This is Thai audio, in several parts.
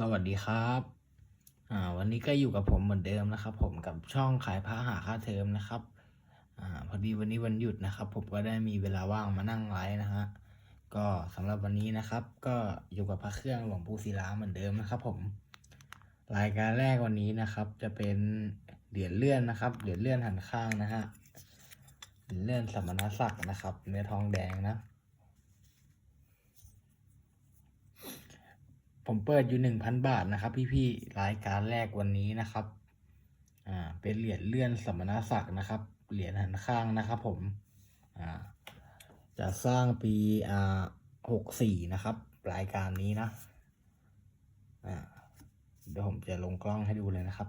สวัสดีครับอ่าวันนี้ก็อยู่กับผมเหมือนเดิมนะครับ ผมกับช่องขายพระหาค่าเทอมนะครับอ่าพอดีวันนี้วันหยุดนะครับ ผมก็ได้มีเวลาว่างมานั่งไลฟ์นะฮะก็สำหรับวันนี้นะครับ ก็อยู่กับพระเครื่องหลวงปู่ศิลาเหมือนเดิมนะครับ ผม รายการแรกวันนี้นะครับ จะเป็นเหรียญเลื่อนนะครับเหรียญเลื่อนหันข้างนะฮะเหรียญเลื่อนสมณศักดิ์นะครับเนื้อทองแดงนะ ผมเปิดอยู่หนึ่งพันบาทนะครับ พี่ๆรายการแรกวันนี้นะครับ อ่า เป็นเหรียญเลื่อนสมณศักดิ์นะครับ เหรียญหันข้างนะครับ ผม อ่า จะสร้างปีอ่าหกสี่นะครับ รายการนี้นะ อ่า เดี๋ยวผมจะลงกล้องให้ดูเลยนะครับ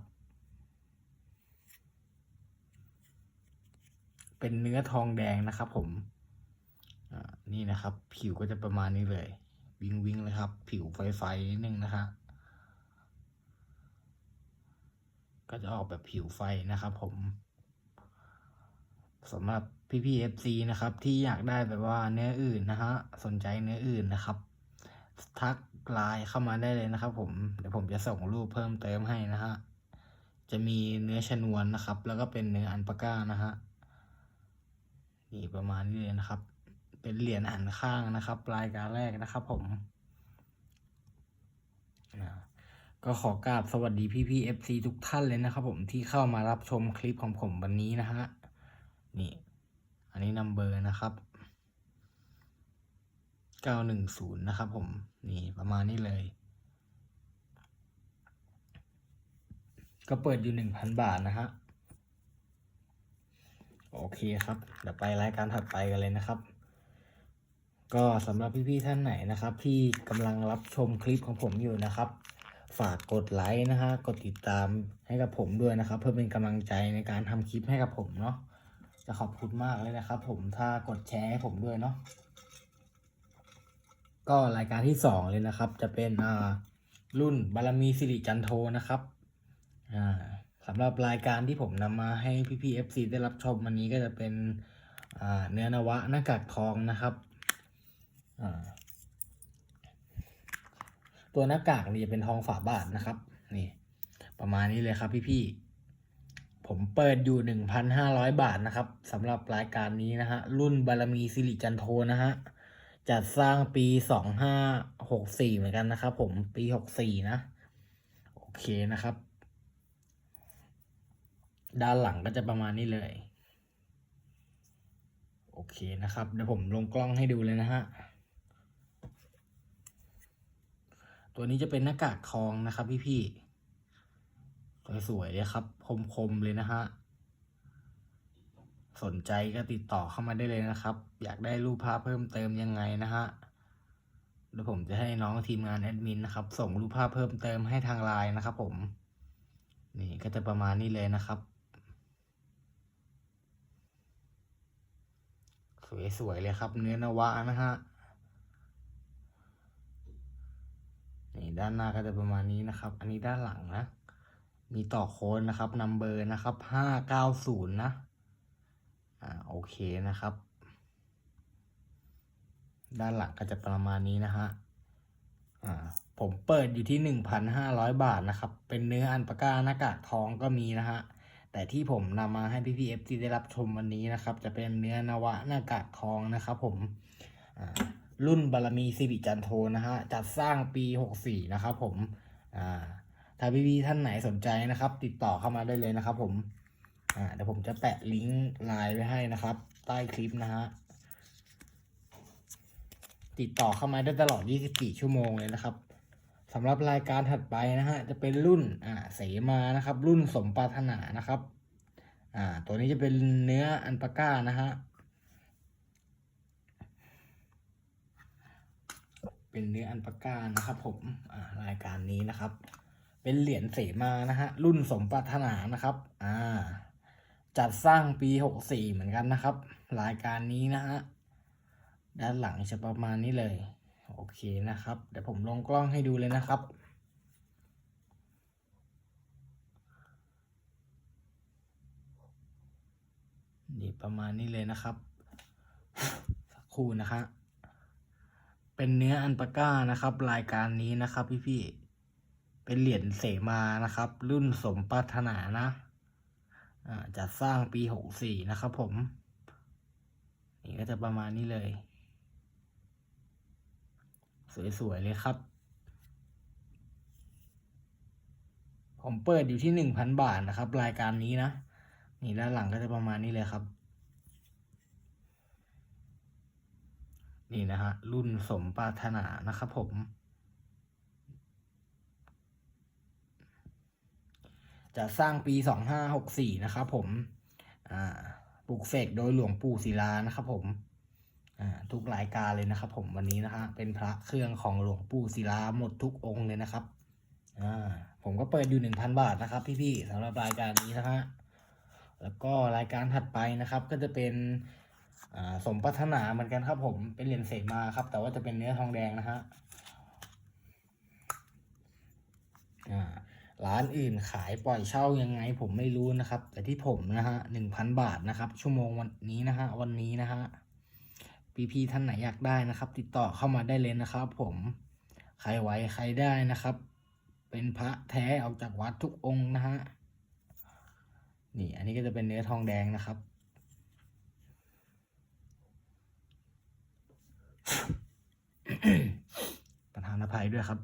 เป็นเนื้อทองแดงนะครับ ผม อ่า นี่นะครับ ผิวก็จะประมาณนี้เลย วิงวิงเลยครับ ผิวไฟไฟนิดนึงนะฮะก็จะออกแบบผิวไฟนะครับผมสำหรับพี่พีเอฟซีนะครับ ที่อยากได้แบบว่าเนื้ออื่นนะฮะสนใจเนื้ออื่นนะครับ ทักไลน์เข้ามาได้เลยนะครับ ผมเดี๋ยวผมจะส่งรูปเพิ่มเติมให้นะฮะจะมีเนื้อชนวนนะครับ แล้วก็เป็นเนื้ออันปาก้านะฮะนี่ประมาณนี้เลยนะครับ เป็นเหรียญหันข้างนะครับ รายการแรกนะครับผม ก็ขอกราบสวัสดีพี่พี่เอฟซีทุกท่านเลยนะครับผมที่เข้ามารับชมคลิปของผมวันนี้นะฮะ นี่ อันนี้นัมเบอร์นะครับเก้าหนึ่งศูนย์นะครับผม นี่ประมาณนี้เลย ก็เปิดอยู่หนึ่งพันบาทนะฮะ โอเคครับ เดี๋ยวไปรายการถัดไปกันเลยนะครับ ก็สำหรับพี่ๆท่านไหนนะครับ ที่กำลังรับชมคลิปของผมอยู่นะครับ ฝากกดไลค์นะฮะกดติดตามให้กับผมด้วยนะครับ เพื่อเป็นกำลังใจในการทำคลิปให้กับผมเนาะจะขอบคุณมากเลยนะครับ ผมถ้ากดแชร์ให้ผมด้วยเนาะก็รายการที่สองเลยนะครับ จะเป็นอ่ารุ่นบารมีสิริจันโทนะครับอ่าสำหรับรายการที่ผมนำมาให้พี่ๆ FC ได้รับชมวันนี้ก็จะเป็นอ่าเนื้อนวะหน้ากากทองนะครับ ตัวหน้ากากนี่จะเป็นทองฝาบาทนะครับ นี่ ประมาณนี้เลยครับพี่ๆ ผมเปิดอยู่หนึ่งพันห้าร้อยบาทนะครับสำหรับรายการนี้นะฮะ รุ่นบารมีสิริจันโทนะฮะ จัดสร้างปีสองห้าหกสี่เหมือนกันนะครับผมปีหกสี่นะ โอเคนะครับ ด้านหลังก็จะประมาณนี้เลย โอเคนะครับ เดี๋ยวผมลงกล้องให้ดูเลยนะฮะ ตัวนี้จะเป็นหน้ากากทองนะครับพี่ๆสวยๆเลยครับ คมๆเลยนะฮะ สนใจก็ติดต่อเข้ามาได้เลยนะครับ อยากได้รูปภาพเพิ่มเติมยังไงนะฮะเดี๋ยวผมจะให้น้องทีมงานแอดมินนะครับ ส่งรูปภาพเพิ่มเติมให้ทางไลน์นะครับ ผม นี่ก็จะประมาณนี้เลยนะครับ สวยๆเลยครับ เนื้อนวะนะฮะ ด้านหน้าก็จะประมาณนี้นะครับ อันนี้ด้านหลังนะ มีต่อโค้ดนะครับนัมเบอร์นะครับห้าเก้าศูนย์นะ อ่าโอเคนะครับ ด้านหลังก็จะประมาณนี้นะฮะ อ่าผมเปิดอยู่ที่หนึ่งพันห้าร้อยบาทนะครับ เป็นเนื้ออันปาก้าหน้ากากทองก็มีนะฮะแต่ที่ผมนำมาให้พี่พีเอฟซีได้รับชมวันนี้นะครับ จะเป็นเนื้อนวะหน้ากากทองนะครับผมอ่า รุ่นบารมีสิริจันโทนะฮะจัดสร้างปีหกสี่นะครับผมอ่าถ้าพี่ๆท่านไหนสนใจนะครับ ติดต่อเข้ามาได้เลยนะครับผมอ่าเดี๋ยวผมจะแปะลิงก์ไลน์ไว้ให้นะครับ ใต้คลิปนะฮะติดต่อเข้ามาได้ตลอด 24 ชั่วโมงเลยนะครับสำหรับรายการถัดไปนะฮะจะเป็นรุ่นอ่าเสมานะครับ รุ่นสมปรารถนานะครับอ่าตัวนี้จะเป็นเนื้ออันปาก้านะฮะ เป็นเนื้ออันปาก้านะครับผมรายการนี้นะครับ เป็นเหรียญเสมานะฮะรุ่นสมปรารถนานะครับอ่าจัดสร้างปีหกสี่เหมือนกันนะครับ รายการนี้นะฮะด้านหลังจะประมาณนี้เลย โอเคนะครับ เดี๋ยวผมลงกล้องให้ดูเลยนะครับนี่ประมาณนี้เลยนะครับ สักครู่นะฮะ เป็นเนื้ออันปาก้านะครับ รายการนี้นะครับพี่ๆเป็นเหรียญเสมานะครับ รุ่นสมปรารถนานะอ่าจัดสร้างปีหกสี่นะครับผม นี่ก็จะประมาณนี้เลย สวย ๆ เลยครับ ผมเปิดอยู่ที่หนึ่งพันบาทนะครับ รายการนี้นะ นี่ด้านหลังก็จะประมาณนี้เลยครับ นี่นะฮะรุ่นสมปรารถนานะครับผม จะสร้างปีสองห้าหกสี่นะครับผมอ่าปลูกเสกโดยหลวงปู่ศิลานะครับผมทุกรายการเลยนะครับ ผมวันนี้นะฮะเป็นพระเครื่องของหลวงปู่ศิลาหมดทุกองค์เลยนะครับผมก็เปิดอยู่หนึ่งพันบาทนะครับ พี่ๆสำหรับรายการนี้นะฮะแล้วก็รายการถัดไปนะครับก็จะเป็น สมปรารถนาเหมือนกันครับผมเป็นเหรียญเศษมาครับ แต่ว่าจะเป็นเนื้อทองแดงนะฮะร้านอื่นขายปล่อยเช่ายังไงผมไม่รู้นะครับ แต่ที่ผมนะฮะหนึ่งพันบาทนะครับ ชั่วโมงวันนี้นะฮะวันนี้นะฮะพี่ๆท่านไหนอยากได้นะครับ ติดต่อเข้ามาได้เลยนะครับ ผมใครไหวใครได้นะครับ เป็นพระแท้ออกจากวัดทุกองค์นะฮะนี่ อันนี้ก็จะเป็นเนื้อทองแดงนะครับ ประธานอภัยด้วยครับ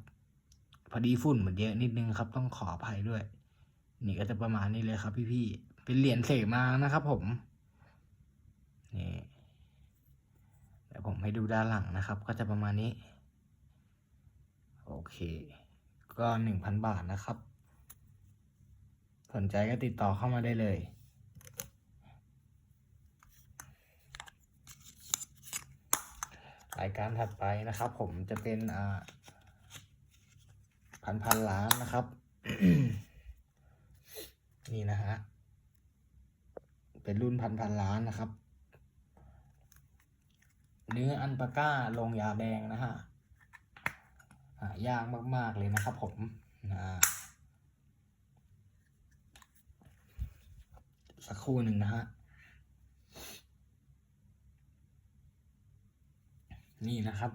พอดีฝุ่นมันเยอะนิดนึงครับ ต้องขออภัยด้วย นี่ก็จะประมาณนี้เลยครับ พี่ๆเป็นเหรียญเสมานะครับ ผมนี่เดี๋ยวผมให้ดูด้านหลังนะครับ ก็จะประมาณนี้ โอเค ก็หนึ่งพันบาทนะครับ สนใจก็ติดต่อเข้ามาได้เลยายการถัดไปนะครับ ผมจะเป็นอ่าพันพันล้านนะครับ นี่นะฮะเป็นรุ่นพันพันล้านนะครับ เนื้ออันปาก้าลงยาแดงนะฮะหายากมาก ๆ เลยนะครับผมอ่าสักครู่หนึ่งนะฮะ นี่นะครับ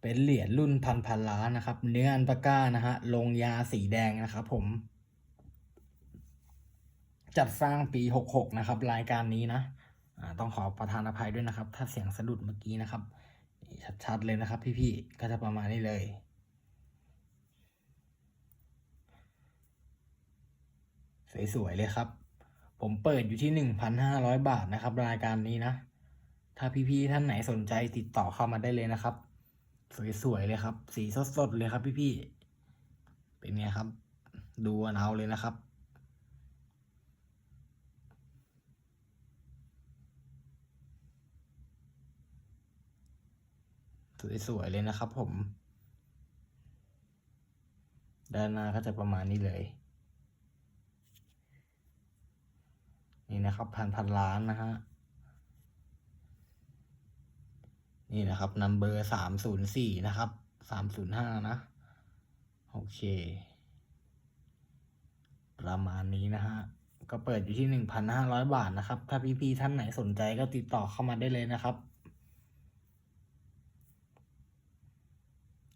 เป็นเหรียญรุ่นพันพันล้านนะครับ เนื้ออันปาก้านะฮะลงยาสีแดงนะครับผม จัดสร้างปีหกหกนะครับ รายการนี้นะต้องขอประทานอภัยด้วยนะครับ ถ้าเสียงสะดุดเมื่อกี้นะครับ ชัดๆเลยนะครับ พี่ๆก็จะประมาณนี้เลย สวยๆเลยครับ ผมเปิดอยู่ที่หนึ่งพันห้าร้อยบาทนะครับ รายการนี้นะ ถ้าพี่ๆท่านไหนสนใจติดต่อเข้ามาได้เลยนะครับ สวยๆเลยครับ สีสดๆเลยครับพี่ๆเป็นไงครับ ดูเอาเลยนะครับสวยๆเลยนะครับผม ด้านหน้าก็จะประมาณนี้เลย นี่นะครับพันพันล้านนะฮะ นี่นะครับนัมเบอร์สามศูนย์สี่นะครับสามศูนย์ห้านะ โอเค ประมาณนี้นะฮะ ก็เปิดอยู่ที่หนึ่งพันห้าร้อยบาทนะครับ ถ้าพี่ๆท่านไหนสนใจก็ติดต่อเข้ามาได้เลยนะครับ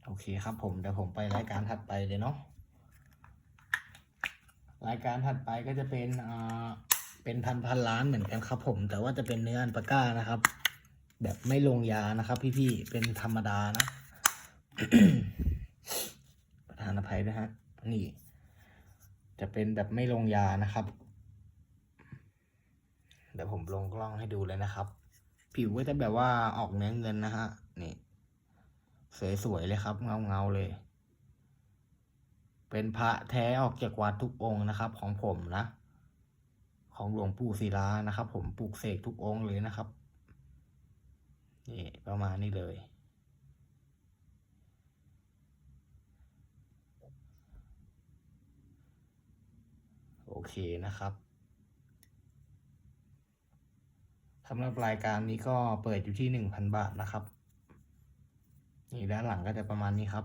โอเคครับผม เดี๋ยวผมไปรายการถัดไปเลยเนาะรายการถัดไปก็จะเป็นอ่าเป็นพันพันล้านเหมือนกันครับผม แต่ว่าจะเป็นเนื้ออันปาก้านะครับ แบบไม่ลงยานะครับพี่ๆ เป็นธรรมดานะ ประธานอภัยนะฮะ นี่ จะเป็นแบบไม่ลงยานะครับ เดี๋ยวผมลงกล้องให้ดูเลยนะครับ ผิวก็จะแบบว่าออกเนื้อเงินนะฮะ นี่ สวยๆเลยครับ เงาๆเลย เป็นพระแท้ออกจากวัดทุกองค์นะครับ ของผมนะ ของหลวงปู่ศิลานะครับ ผมปลูกเสกทุกองค์เลยนะครับ นี่ประมาณนี้เลย โอเคนะครับสำหรับรายการนี้ก็เปิดอยู่ที่หนึ่งพันบาทนะครับ นี่ด้านหลังก็จะประมาณนี้ครับ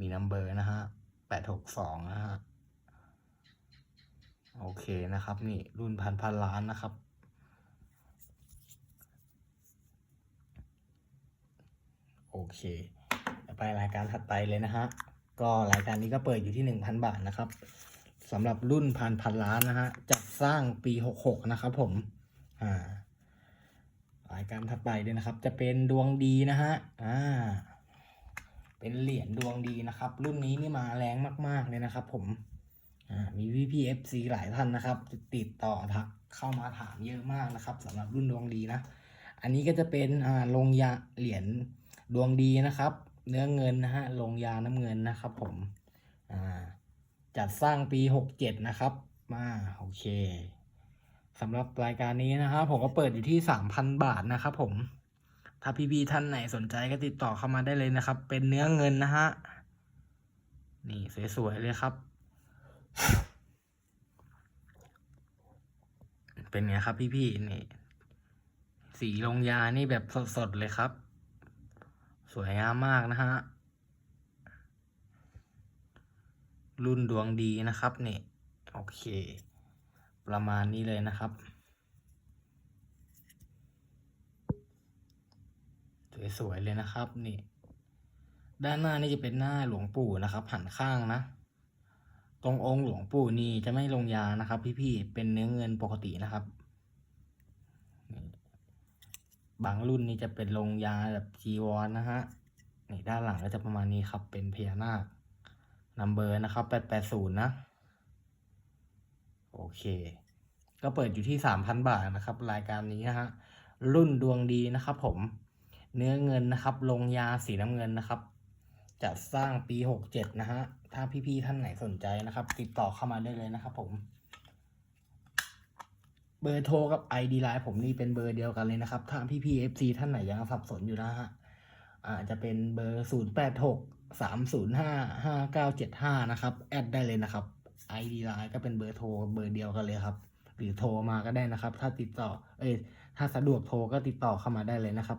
มีนัมเบอร์นะฮะแปดหกสองนะฮะ โอเคนะครับ นี่รุ่นพันพันล้านนะครับ โอเคไปรายการถัดไปเลยนะฮะ ก็รายการนี้ก็เปิดอยู่ที่หนึ่งพันบาทนะครับสำหรับรุ่นพันพันล้านนะฮะจัดสร้างปีหกหกนะครับผม อ่ารายการถัดไปเลยนะครับ จะเป็นดวงดีนะฮะ อ่า เป็นเหรียญดวงดีนะครับ รุ่นนี้นี่มาแรงมาก ๆ เลยนะครับ ผม อ่า มี VPFC หลายท่านนะครับ ติดต่อทักเข้ามาถามเยอะมากนะครับสำหรับรุ่นดวงดีนะ อันนี้ก็จะเป็น อ่า ลงยาเหรียญ ดวงดีนะครับ เนื้อเงินนะฮะลงยาน้ำเงินนะครับผมอ่าจัดสร้างปีหกเจ็ดนะครับมาโอเคสำหรับรายการนี้นะครับ ผมก็เปิดอยู่ที่สามพันบาทนะครับผม ถ้าพี่ๆท่านไหนสนใจก็ติดต่อเข้ามาได้เลยนะครับ เป็นเนื้อเงินนะฮะนี่สวยๆเลยครับ เป็นไงครับพี่ๆนี่สีลงยานี่แบบสดๆเลยครับ สวยงามมากนะฮะ รุ่นดวงดีนะครับนี่โอเค ประมาณนี้เลยนะครับ สวยๆเลยนะครับนี่ ด้านหน้านี่จะเป็นหน้าหลวงปู่นะครับ หันข้างนะ ตรงองค์หลวงปู่นี่จะไม่ลงยานะครับ พี่ๆเป็นเนื้อเงินปกตินะครับนี่ บางรุ่นนี่จะเป็นลงยาแบบจีวรนนะฮะนี่ด้านหลังก็จะประมาณนี้ครับ เป็นพญานาคนัมเบอร์นะครับแปดแปดศูนย์นะ โอเค ก็เปิดอยู่ที่สามพันบาทนะครับ รายการนี้นะฮะ รุ่นดวงดีนะครับผม เนื้อเงินนะครับ ลงยาสีน้ำเงินนะครับจะสร้างปีหกเจ็ดนะฮะ ถ้าพี่ๆท่านไหนสนใจนะครับ ติดต่อเข้ามาได้เลยนะครับผม เบอร์โทรกับ ID ไลน์ผมนี่เป็นเบอร์เดียวกันเลยนะครับถ้าพี่ๆ FC ท่านไหนยังสับสนอยู่นะฮะอาจจะเป็นเบอร์ศูนย์แปดหกสามศูนย์ห้าห้าเก้าเจ็ดห้านะครับ แอดได้เลยนะครับ ID ไลน์ก็เป็นเบอร์โทรเบอร์เดียวกันเลยครับ หรือโทรมาก็ได้นะครับ ถ้าติดต่อ เอ้ยถ้าสะดวกโทรก็ติดต่อเข้ามาได้เลยนะครับ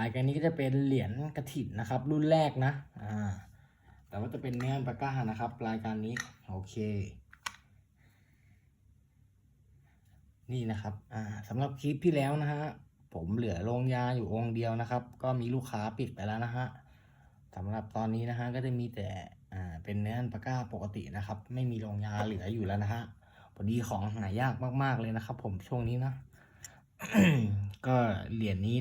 รายการนี้ก็จะเป็นเหรียญกระถิ่นนะครับ รุ่นแรกนะ อ่า แต่ว่าจะเป็นเนื้ออัลปาก้านะครับ รายการนี้ โอเค นี่นะครับอ่าสำหรับคลิปที่แล้วนะฮะผมเหลือโรงยาอยู่องค์เดียวนะครับ ก็มีลูกค้าปิดไปแล้วนะฮะสำหรับตอนนี้นะฮะก็จะมีแต่อ่าเป็นเนื้ออัลาก้าปกตินะครับ ไม่มีโรงยาเหลืออยู่แล้วนะฮะพอดีของหายากมาก ๆเลยนะครับ ผมช่วงนี้นะก็เหรียญนี้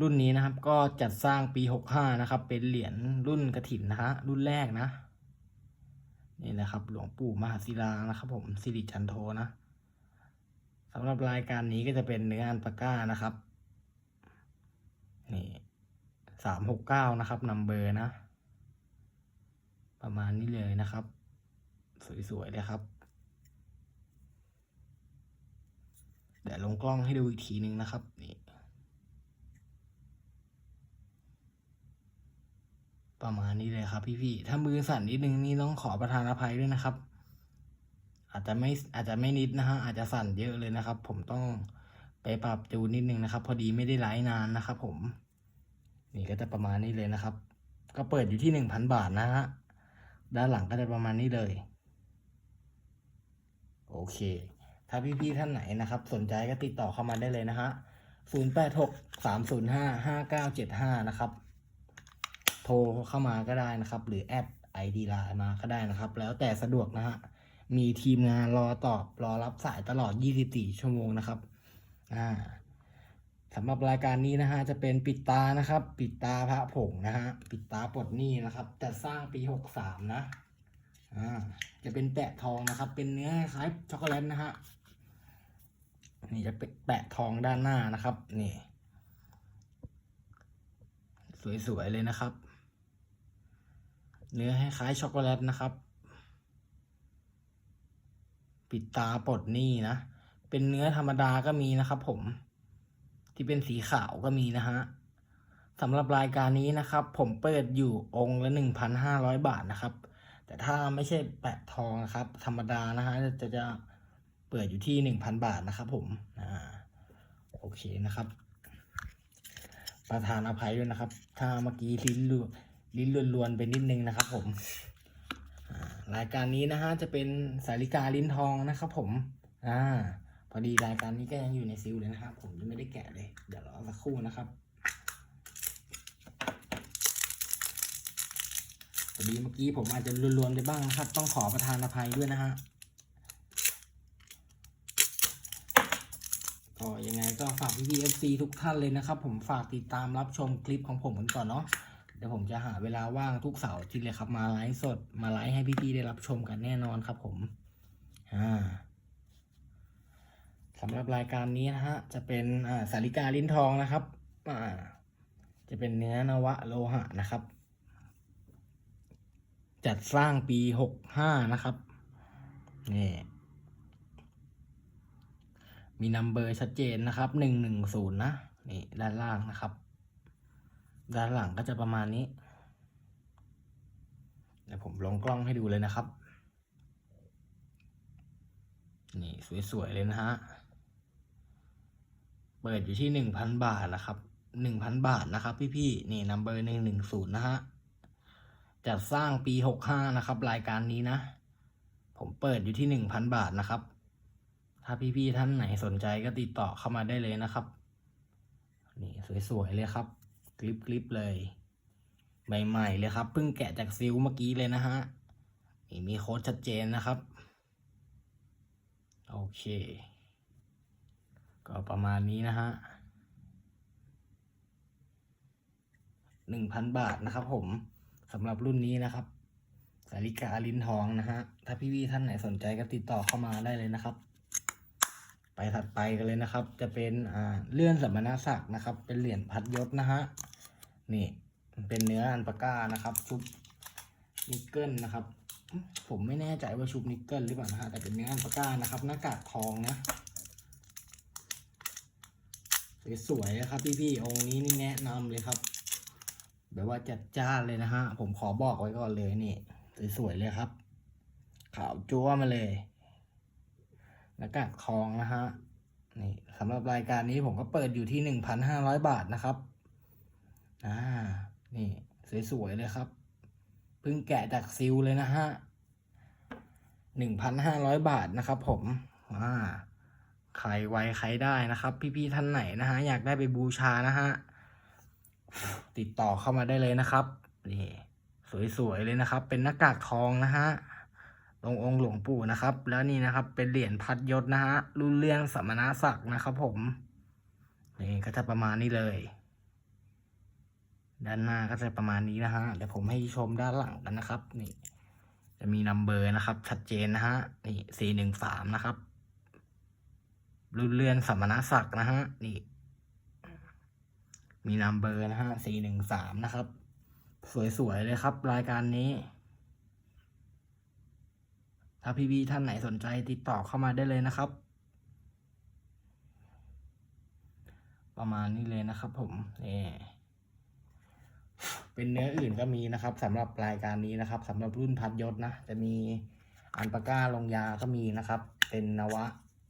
รุ่นนี้นะครับ ก็จัดสร้างปีหกห้านะครับ เป็นเหรียญรุ่นกระถินนะฮะรุ่นแรกนะนี่นะครับ หลวงปู่มหาศิลานะครับ ผมสิริจันโทนะำหรับรายการนี้ก็จะเป็นเนื้ออันปาก้านะครับ นี่สามหกเก้านะครับนัมเบอร์นะ ประมาณนี้เลยนะครับ สวยๆเลยครับ เดี๋ยวลงกล้องให้ดูอีกทีนึงนะครับ นี่ ประมาณนี้เลยครับพี่ๆถ้ามือสั่นนิดนึงนี่ต้องขอประทานอภัยด้วยนะครับ อาจจะไม่อาจจะไม่นิดนะฮะอาจจะสั่นเยอะเลยนะครับ ผมต้องไปปรับจูนนิดนึงนะครับ พอดีไม่ได้ไลฟ์นานนะครับผม นี่ก็จะประมาณนี้เลยนะครับ ก็เปิดอยู่ที่หนึ่งพันบาทนะฮะด้านหลังก็จะประมาณนี้เลย โอเค ถ้าพี่ๆท่านไหนนะครับ สนใจก็ติดต่อเข้ามาได้เลยนะฮะศูนย์แปดหกสามศูนย์ห้าห้าเก้าเจ็ดห้านะครับ โทรเข้ามาก็ได้นะครับ หรือแอดไอดีไลน์มาก็ได้นะครับ แล้วแต่สะดวกนะฮะ มีทีมงานรอตอบรอรับสายตลอด 24 ชั่วโมงนะครับ อ่าสำหรับรายการนี้นะฮะจะเป็นปิดตานะครับ ปิดตาพระผงนะฮะปิดตาปลดหนี้นะครับจะสร้างปี 63 นะ อ่าจะเป็นแปะทองนะครับ เป็นเนื้อคล้ายช็อกโกแลตนะฮะนี่จะเป็นแปะทองด้านหน้านะครับ นี่ สวยๆเลยนะครับ เนื้อคล้ายช็อกโกแลตนะครับ ปิดตาปลดหนี้นะ เป็นเนื้อธรรมดาก็มีนะครับผม ที่เป็นสีขาวก็มีนะฮะสำหรับรายการนี้นะครับ ผมเปิดอยู่องค์ละหนึ่งพันห้าร้อยบาทนะครับ แต่ถ้าไม่ใช่แปะทองนะครับ ธรรมดานะฮะจะจะเปิดอยู่ที่หนึ่งพันบาทนะครับผมอ่าโอเคนะครับ ประธานอภัยด้วยนะครับ ถ้าเมื่อกี้ลิ้นลวนลิ้นลวนๆไปนิดนึงนะครับผม รายการนี้นะฮะจะเป็นสาริกาลิ้นทองนะครับผม อ่า พอดีรายการนี้ก็ยังอยู่ในซิลเลยนะครับ ผมยังไม่ได้แกะเลย เดี๋ยวรอสักครู่นะครับพอดีเมื่อกี้ผมอาจจะรวนๆไปบ้างนะครับ ต้องขอประทานอภัยด้วยนะฮะก็ยังไงก็ฝากพี่พีเอฟซีทุกท่านเลยนะครับ ผมฝากติดตามรับชมคลิปของผมกันก่อนเนาะ เดี๋ยวผมจะหาเวลาว่างทุกเสาร์อาที่เลยครับ มาไลฟ์สดมาไลฟ์ให้พี่ๆได้รับชมกันแน่นอนครับผมอ่าสำหรับรายการนี้นะฮะจะเป็นอ่าสาริกาลิ้นทองนะครับอ่าจะเป็นเนื้อนวะโลหะนะครับ จัดสร้างปีหกห้านะครับนี่มีนัมเบอร์ชัดเจนนะครับหนึ่งหนึ่งศูนย์นะนี่ด้านล่างนะครับ ด้านหลังก็จะประมาณนี้เดี๋ยวผมลงกล้องให้ดูเลยนะครับ นี่สวยๆเลยนะฮะ เปิดอยู่ที่หนึ่งพันบาทนะครับหนึ่งพันบาทนะครับ พี่ๆ นี่นัมเบอร์หนึ่งหนึ่งศูนย์นะฮะ จัดสร้างปีหกห้านะครับ รายการนี้นะ ผมเปิดอยู่ที่หนึ่งพันบาทนะครับ ถ้าพี่ๆ ท่านไหนสนใจก็ติดต่อเข้ามาได้เลยนะครับ นี่สวยๆเลยครับ คลิปๆเลยใหม่ๆเลยครับเพิ่งแกะจากซิลเมื่อกี้เลยนะฮะนี่มีโค้ดชัดเจนนะครับ โอเค ก็ประมาณนี้นะฮะหนึ่งพันบาทนะครับผมสำหรับรุ่นนี้นะครับ สาริกาลิ้นทองนะฮะ ถ้าพี่ๆท่านไหนสนใจก็ติดต่อเข้ามาได้เลยนะครับ ไปถัดไปกันเลยนะครับ จะเป็นอ่าเลื่อนสัมมนาศักดิ์นะครับ เป็นเหรียญพัดยศนะฮะนี่เป็นเนื้ออันปาก้านะครับ ชุบนิกเกิลนะครับ ผมไม่แน่ใจว่าชุบนิกเกิลหรือเปล่านะฮะแต่เป็นเนื้ออันปาก้านะครับ หน้ากากทองนะสวยๆนะครับ พี่ๆองค์นี้นี่แนะนำเลยครับแบบว่าจัดจ้านเลยนะฮะผมขอบอกไว้ก่อนเลยนี่สวยๆเลยครับ ขาวจัวมาเลย หน้ากากทองนะฮะนี่สำหรับรายการนี้ผมก็เปิดอยู่ที่หนึ่งพันห้าร้อยบาทนะครับอ่านี่สวยๆเลยครับเพิ่งแกะจากซิลเลยนะฮะหนึ่งพันห้าร้อยบาทนะครับ ผมอ่าใครไวใครได้นะครับ พี่ๆท่านไหนนะฮะอยากได้ไปบูชานะฮะติดต่อเข้ามาได้เลยนะครับนี่สวยๆเลยนะครับ เป็นหน้ากากทองนะฮะ ลงองค์หลวงปู่นะครับ แล้วนี่นะครับ เป็นเหรียญพัดยศนะฮะรุ่นเรื่องสมณศักดิ์นะครับ ผมนี่ก็จะประมาณนี้เลย ด้านหน้าก็จะประมาณนี้นะฮะเดี๋ยวผมให้ชมด้านหลังกันนะครับ นี่ จะมีนัมเบอร์นะครับ ชัดเจนนะฮะนี่สี่หนึ่งสามนะครับรุ่นเรือนสมณศักดิ์นะฮะนี่ มีนัมเบอร์นะฮะสี่หนึ่งสามนะครับ สวยๆเลยครับรายการนี้ ถ้าพี่ๆท่านไหนสนใจติดต่อเข้ามาได้เลยนะครับ ประมาณนี้เลยนะครับ ผมเนี่เป็นเนื้ออื่นก็มีนะครับสำหรับรายการนี้นะครับสำหรับรุ่นพัดยศนะจะมีอันปาก้าลงยาก็มีนะครับ เป็นนวะ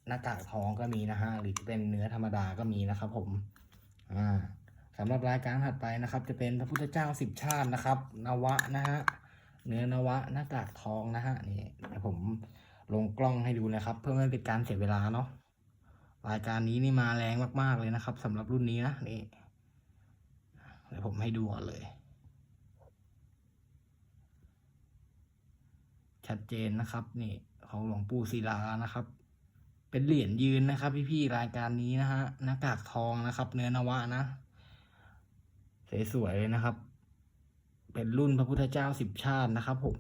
หน้ากากทองก็มีนะฮะหรือจะเป็นเนื้อธรรมดาก็มีนะครับ ผมอ่าสำหรับรายการถัดไปนะครับ จะเป็นพระพุทธเจ้าสิบชาตินะครับ นวะนะฮะ เนื้อนวะหน้ากากทองนะฮะนี่เดี๋ยวผมลงกล้องให้ดูนะครับ เพื่อไม่เป็นการเสียเวลาเนาะรายการนี้นี่มาแรงมากๆเลยนะครับสำหรับรุ่นนี้นะนี่เดี๋ยวผมให้ดูก่อนเลย ชัดเจนนะครับ นี่ของหลวงปู่ศิลานะครับ เป็นเหรียญยืนนะครับ พี่ๆรายการนี้นะฮะหน้ากากทองนะครับ เนื้อนวะนะสวยๆเลยนะครับ เป็นรุ่นพระพุทธเจ้าสิบชาตินะครับผม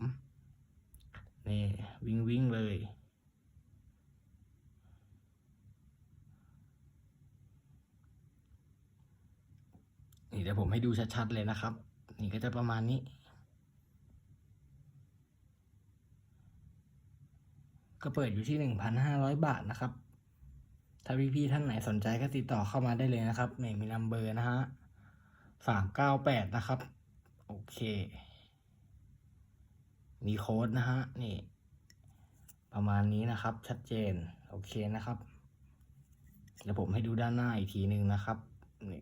นี่ วิ่งวิ่งเลย นี่เดี๋ยวผมให้ดูชัดๆเลยนะครับ นี่ก็จะประมาณนี้ ก็เปิดอยู่ที่หนึ่งพันห้าร้อยบาทนะครับ ถ้าพี่ๆท่านไหนสนใจก็ติดต่อเข้ามาได้เลยนะครับนี่มีนัมเบอร์นะฮะสามเก้าแปดนะครับ โอเค มีโค้ดนะฮะ นี่ ประมาณนี้นะครับ ชัดเจน โอเคนะครับเดี๋ยวผมให้ดูด้านหน้าอีกทีหนึ่งนะครับนี่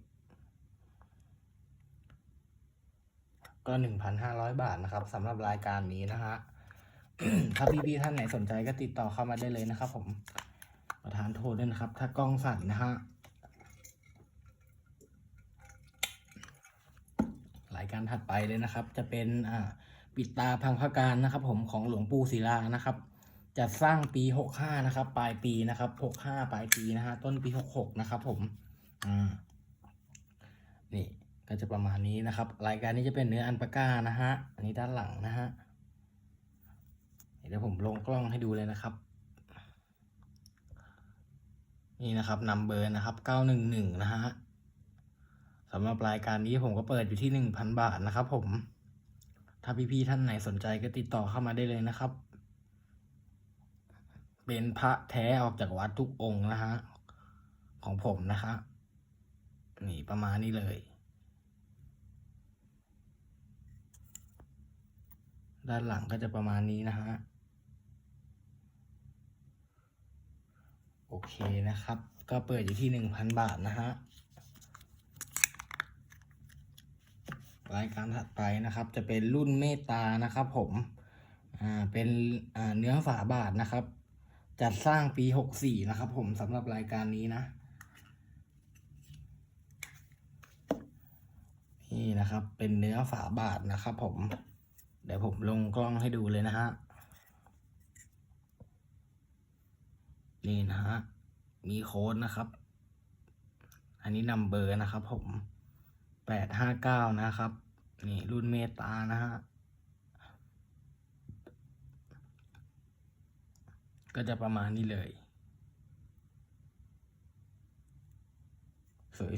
ก็หนึ่งพันห้าร้อยบาทนะครับสำหรับรายการนี้นะฮะถ้าพี่ๆท่านไหนสนใจก็ติดต่อเข้ามาได้เลยนะครับ ผมประธานโทษด้วยนะครับ ถ้ากล้องสั่นนะฮะายการถัดไปเลยนะครับ จะเป็นอ่าปิดตาพังพการนะครับ ผมของหลวงปู่ศิลานะครับจะสร้างปีหกห้านะครับ ปลายปีนะครับหกห้าปลายปีนะฮะต้นปีหกหกนะครับ ผมอ่านี่ก็จะประมาณนี้นะครับ รายการนี้จะเป็นเนื้ออันปาก้านะฮะอันนี้ด้านหลังนะฮะเดี๋ยวผมลงกล้องให้ดูเลยนะครับ นี่นะครับนัมเบอร์นะครับเก้าหนึ่งหนึ่งนะฮะ สำหรับรายการนี้ผมก็เปิดอยู่ที่หนึ่งพันบาทนะครับผม ถ้าพี่ๆท่านไหนสนใจก็ติดต่อเข้ามาได้เลยนะครับ เป็นพระแท้ออกจากวัดทุกองค์นะฮะของผมนะคะ นี่ประมาณนี้เลย ด้านหลังก็จะประมาณนี้นะฮะ โอเคนะครับ ก็เปิดอยู่ที่หนึ่งพันบาทนะฮะ รายการถัดไปนะครับจะเป็นรุ่นเมตตานะครับผมอ่าเป็นอ่าเนื้อฝาบาทนะครับ จัดสร้างปีหกสี่นะครับผมสำหรับรายการนี้นะ นี่นะครับเป็นเนื้อฝาบาทนะครับผม เดี๋ยวผมลงกล้องให้ดูเลยนะฮะนี่นะฮะมีโค้ดนะครับ อันนี้นัมเบอร์นะครับผม แปดห้าเก้านะครับ นี่รุ่นเมตานะฮะ ก็จะประมาณนี้เลย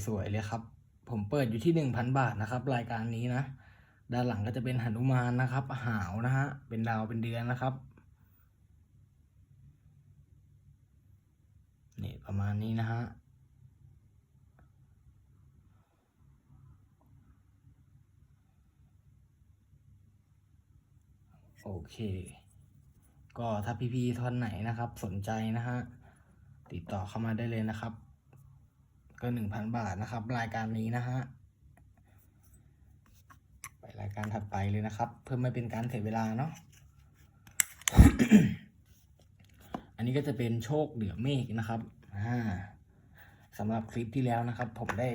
สวยๆเลยครับ ผมเปิดอยู่ที่หนึ่งพันบาทนะครับ รายการนี้นะ ด้านหลังก็จะเป็นหนุมานนะครับ หาวนะฮะ เป็นดาวเป็นเดือนนะครับ นี่ประมาณนี้นะฮะ โอเค ก็ถ้าพี่ๆท่านไหนนะครับ สนใจนะฮะ ติดต่อเข้ามาได้เลยนะครับ ก็หนึ่งพันบาทนะครับ รายการนี้นะฮะ ไปรายการถัดไปเลยนะครับ เพื่อไม่เป็นการเสียเวลาเนาะ อันนี้ก็จะเป็นโชคเหนือเมฆนะครับอ่าสำหรับคลิปที่แล้วนะครับ ผมได้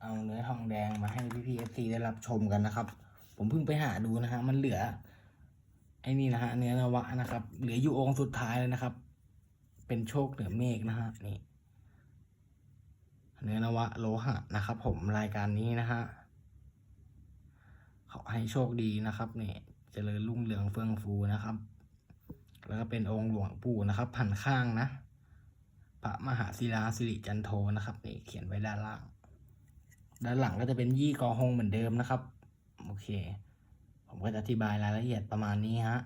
เอาเนื้อทองแดงมาให้พี่พีเอฟซีได้รับชมกันนะครับ ผมเพิ่งไปหาดูนะฮะ มันเหลือ ไอ้นี่นะฮะเนื้อนวะนะครับ เหลืออยู่องค์สุดท้ายเลยนะครับ เป็นโชคเหนือเมฆนะฮะนี่เนื้อนวะโลหะนะครับ ผมรายการนี้นะฮะขอให้โชคดีนะครับเนี่ยเจริญรุ่งเรืองเฟื่องฟูนะครับ แล้วก็เป็นองค์หลวงปู่นะครับพันข้างนะ พระมหาศิลาสิริจันโทนะครับนี่เขียนไว้ด้านล่าง ด้านหลังก็จะเป็นยี่กอฮงเหมือนเดิมนะครับ โอเค ผมก็จะอธิบายรายละเอียดประมาณนี้ฮะ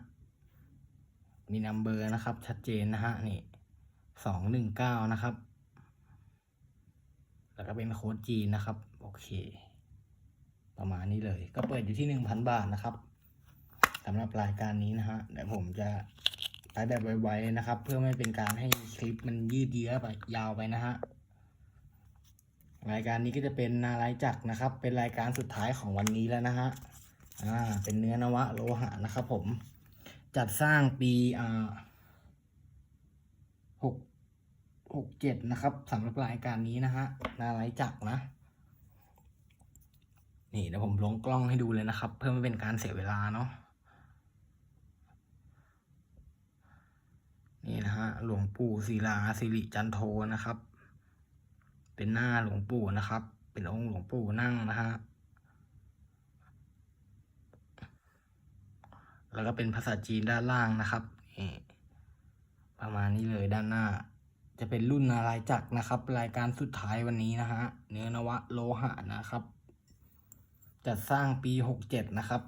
มีนัมเบอร์นะครับ ชัดเจนนะฮะ นี่สองหนึ่งเก้านะครับ แล้วก็เป็นโค้ดจีนนะครับ โอเค ประมาณนี้เลย ก็เปิดอยู่ที่หนึ่งพันบาทนะครับสำหรับรายการนี้นะฮะ เดี๋ยวผมจะไปแบบไวๆเลยนะครับ เพื่อไม่เป็นการให้คลิปมันยืดเยื้อไปยาวไปนะฮะรายการนี้ก็จะเป็นนาลายจักรนะครับ เป็นรายการสุดท้ายของวันนี้แล้วนะฮะ อ่าเป็นเนื้อนวะโลหะนะครับผม จัดสร้างปีอ่าหกหกเจ็ดนะครับสำหรับรายการนี้นะฮะนาลายจักนะ นี่เดี๋ยวผมลงกล้องให้ดูเลยนะครับ เพื่อไม่เป็นการเสียเวลาเนาะนี่นะฮะหลวงปู่ศิลาสิริจันโทนะครับ เป็นหน้าหลวงปู่นะครับ เป็นองค์หลวงปู่นั่งนะฮะ แล้วก็เป็นภาษาจีนด้านล่างนะครับนี่ประมาณนี้เลยด้านหน้า จะเป็นรุ่นนารายจักรนะครับ รายการสุดท้ายวันนี้นะฮะเนื้อนวะโลหะนะครับ จัดสร้างปีหกเจ็ดนะครับ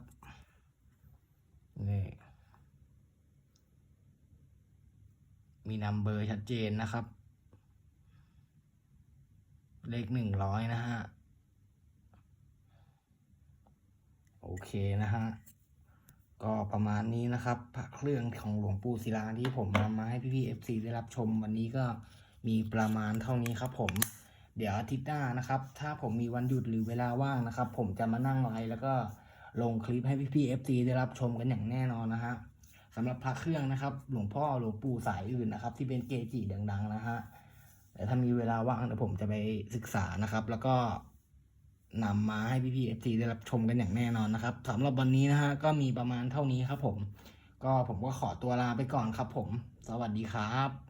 นี่มีนัมเบอร์ชัดเจนนะครับ เลขหนึ่งร้อยนะฮะ โอเคนะฮะ ก็ประมาณนี้นะครับพระเครื่องของหลวงปู่ศิลาที่ผมนำมาให้พี่ๆเอฟซีได้รับชม วันนี้ก็มีประมาณเท่านี้ครับผม เดี๋ยวอาทิตย์หน้านะครับ ถ้าผมมีวันหยุดหรือเวลาว่างนะครับ ผมจะมานั่งไลฟ์แล้วก็ลงคลิปให้พี่ๆเอฟซีได้รับชมกันอย่างแน่นอนนะฮะสำหรับพระเครื่องนะครับ หลวงพ่อหลวงปู่สายอื่นนะครับ ที่เป็นเกจิดัง ๆ นะฮะแต่ถ้ามีเวลาว่างเดี๋ยวผมจะไปศึกษานะครับ แล้วก็ นำมาให้พี่ๆ FC ได้รับชมกันอย่างแน่นอนนะครับสำหรับวันนี้นะฮะก็มีประมาณเท่านี้ครับผม ก็ผมก็ขอตัวลาไปก่อนครับผม สวัสดีครับ